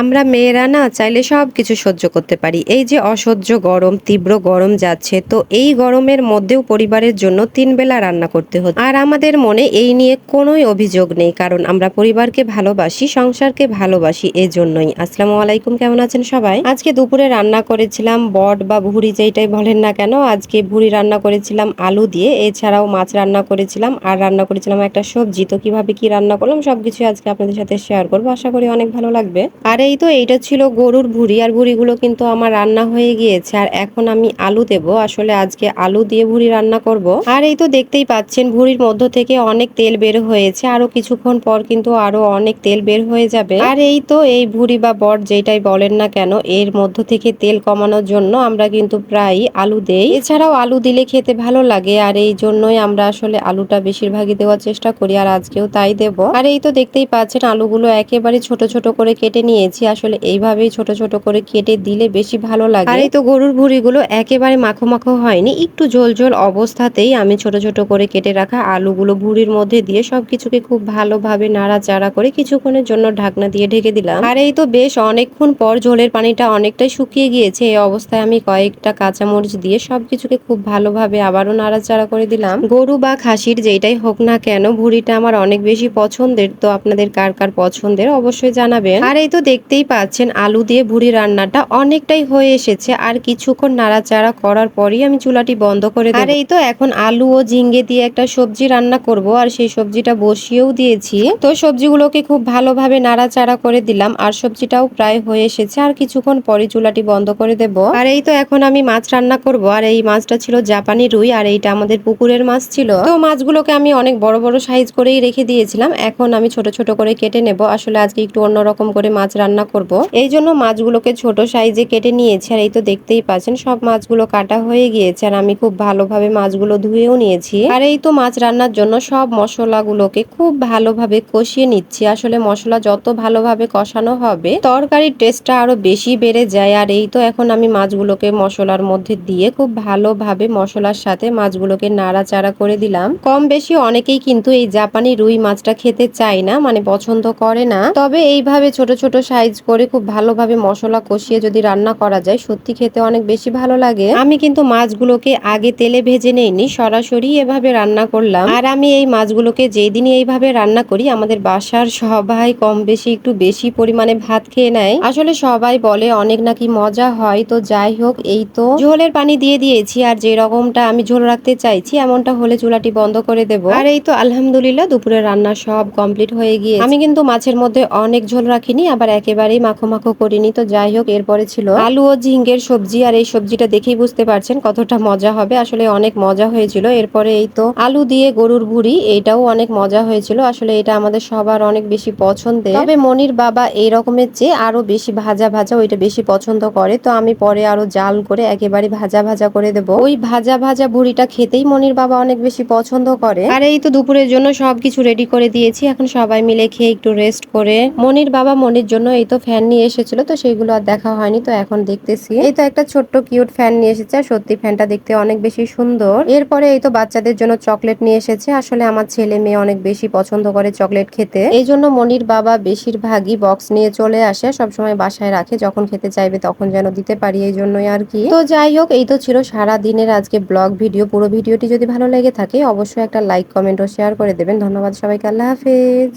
আমরা মেয়েরা না চাইলে সব কিছু সহ্য করতে পারি। এই যে অসহ্য গরম, তীব্র গরম যাচ্ছে, তো এই গরমের মধ্যেও পরিবারের জন্য তিন বেলা রান্না করতে হচ্ছে আর আমাদের মনে এই নিয়ে কোনোই অভিযোগ নেই, কারণ আমরা পরিবারকে ভালোবাসি, সংসারকে ভালোবাসি এই জন্যই আসসালামু আলাইকুম, কেমন আছেন সবাই? আজকে দুপুরে রান্না করেছিলাম, বট বা ভুড়ি যেটাই বলেন না কেন, আজকে ভুড়ি রান্না করেছিলাম, আলু দিয়ে। এছাড়াও মাছ রান্না করেছিলাম, আর রান্না করেছিলাম একটা সবজি। তো কীভাবে কি রান্না করলাম সবকিছু আজকে আপনাদের সাথে শেয়ার করব। আশা করি অনেক ভালো লাগবে। আর এই তো এইটা ছিল গরুর ভুড়ি, আর ভুড়িগুলো কিন্তু আমার রান্না হয়ে গিয়েছে। আর এখন আমি আলু দেব। আসলে আজকে আলু দিয়ে ভুড়ি রান্না করব। আর এই তো দেখতেই পাচ্ছেন, ভুড়ির মধ্য থেকে অনেক তেল বের হয়েছে। আরও কিছুক্ষণ পর কিন্তু আরও অনেক তেল বের হয়ে যাবে। আর এই তো এই ভুড়ি বা বট যেটাই বলেন না কেন, এর মধ্য থেকে তেল কমানোর জন্য আমরা কিন্তু প্রায় আলু দেই। এছাড়াও আলু দিলে খেতে ভালো লাগে, আর এই জন্যই আমরা আসলে আলুটা বেশিরভাগই দেওয়ার চেষ্টা করি, আর আজকেও তাই দেব। আর এই তো দেখতেই পাচ্ছেন, আলুগুলো একেবারে ছোট ছোট করে কেটে নিয়েছি। আসলে এইভাবেই ছোট ছোট করে কেটে দিলে বেশি ভালো লাগে। আর এই তো গরুর ভুড়িগুলো একেবারে মাখো মাখো হয়নি, একটু ঝোল ঝোল অবস্থাতেই আমি ছোট ছোট করে কেটে রাখা আলুগুলো ভুড়ির মধ্যে দিয়ে সবকিছুকে খুব ভালোভাবে নাড়াচাড়া করে কিছুক্ষণের জন্য ঢাকনা দিয়ে ঢেকে দিলাম। আর এই তো বেশ অনেকক্ষণ পর ঝোলের পানিটা অনেকটাই শুকিয়ে গিয়েছে, এই অবস্থায় আমি কয়েকটা কাঁচামরিচ দিয়ে সবকিছুকে খুব ভালোভাবে আবারও নাড়াচাড়া করে দিলাম। গরু বা খাসির যেটাই হোক না কেন, ভুড়িটা আমার অনেক বেশি পছন্দের, তো আপনাদের কার কার পছন্দের অবশ্যই জানাবেন। আর এই তো দেখতেই পাচ্ছেন, আলু দিয়ে ভুড়ি রান্নাটা অনেকটাই হয়ে এসেছে। আর কিছুক্ষণ নাড়াচাড়া করার পরই আমি চুলাটি বন্ধ করে আর এই তো এখন আলু ও ঝিঙ্গে দিয়ে একটা সবজি রান্না করব, আর সেই সবজিটা বসিয়েও দিয়েছি। তো সবজিগুলোকে খুব ভালোভাবে নাড়াচাড়া করে দিলাম, আর সবজিটাও প্রায় হয়ে এসেছে। আর কিছুক্ষণ পরে চুলাটি বন্ধ করে দেব। আর এই তো এখন আমি মাছ রান্না করব। আর এই মাছটা ছিল জাপানি রুই, আর এইটা আমাদের পুকুরের মাছ ছিল। তো মাছগুলোকে আমি অনেক বড় বড় সাইজ করেই রেখে দিয়েছিলাম। এখন আমি ছোট ছোট করে কেটে নেব। আসলে আজকে একটু অন্যরকম করে মাছ রান্না করব। এই জন্য মাছগুলোকে ছোট সাইজে কেটে নিয়েছি, আর এই তো দেখতেই পাচ্ছেন, সব মাছগুলো কাটা হয়ে গিয়েছে, আর আমি খুব ভালোভাবে মাছগুলো ধুয়েও নিয়েছি। আর এই তো মাছ রান্নার জন্য সব মশলাগুলোকে খুব ভালোভাবে কষিয়ে নিচ্ছি। আসলে মশলা যত ভালোভাবে কষানো হবে, তরকারির টেস্টটা আরও বেশি বেড়ে যায়। আর এই তো এখন আমি মাছগুলোকে মশলার মধ্যে দিয়ে খুব ভালোভাবে মশলার সাথে মাছগুলোকে নাড়াচাড়া করে দিলাম। কম বেশি অনেকেই কিন্তু এই জাপানি রুই মাছটা খেতে চায় না মানে পছন্দ করে না। তবে এইভাবে ছোট ছোট সাইজ করে খুব ভালোভাবে মশলা কষিয়ে যদি রান্না করা যায়, সত্যি খেতে অনেক বেশি ভালো লাগে। আমি কিন্তু মাছগুলোকে আগে তেলে ভেজে নেইনি, সরাসরি এভাবে রান্না করলাম। আর আমি এই মাছগুলোকে যেদিনই এইভাবে রান্না করি, আমাদের বাসার সবাই কম বেশি একটু বেশি পরিমাণে ভাত খেয়ে নেয়। আসলে সবাই বলে অনেক নাকি মজা হয়, তো যাই হোক, এই তো। ঝোলের পানি দিয়ে দিয়েছি, আর যে রকমটা আমি ঝোল রাখতে চাইছি, এমনটা হলে চুলাটি বন্ধ করে দেব। আর এই তো আলহামদুলিল্লাহ, দুপুরে রান্না সব কমপ্লিট হয়ে গিয়ে আমি কিন্তু মাছের মধ্যে অনেক ঝোল রাখিনি, আবার একেবারেই মাখো মাখো করিনি, তো যাই হোক, এরপরে ছিল আলু ও ঝিঙ্গের সবজি, আর এই সবজিটা দেখেই বুঝতে পারছেন কতটা মজা হবে। আসলে অনেক মজা হয়েছিল। এরপরে এই তো আলু দিয়ে গরুর ভুড়ি এটাও অনেক মজা হয়েছিল। আসলে এটা আমাদের সবার অনেক বেশি পছন্দের। তবে মনির বাবা এই রকমের চেয়ে আরও বেশি ভাজা ভাজা ওইটা বেশি পছন্দ করে। তো আমি পরে আরও জাল করে একেবারে ভাজা ভাজা করে দেব। ওই ভাজা ভাজা ভুড়িটা খেতেই মনির বাবা অনেক বেশি পছন্দ করে। আর এই তো দুপুরের জন্য সবকিছু রেডি করে দিয়েছি। এখন সবাই মিলে খেয়ে একটু রেস্ট করে। মনির বাবা মনির জন্য এই তো ফ্যান নিয়ে এসেছিল, তো সেইগুলো আর দেখা হয়নি, তো এখন দেখতেছি। এই তো একটা ছোট্ট কিউট ফ্যান নিয়ে এসেছে, আর সত্যি ফ্যানটা দেখতে অনেক বেশি সুন্দর। এরপরে এই তো বাচ্চাদের জন্য চকলেট নিয়ে এসেছে, আসলে আমার ছেলে মেয়ে অনেক বেশি পছন্দ করে চকলেট খেতে। এই জন্য মনির বাবা বেশিরভাগই বক্স নিয়ে চলে আসে, সবসময় বাসায় রাখে, যখন খেতে চাইবে তখন যেন দিতে পারি, এই জন্যই আর কি। তো যাই হোক, এই তো ছিল সারা দিনের আজকে ব্লগ ভিডিও পুরো ভিডিওটি যদি ভালো লেগে থাকে, অবশ্যই একটা লাইক কমেন্ট ও শেয়ার করে দেবেন। ধন্যবাদ সবাইকে, আল্লাহ হাফেজ।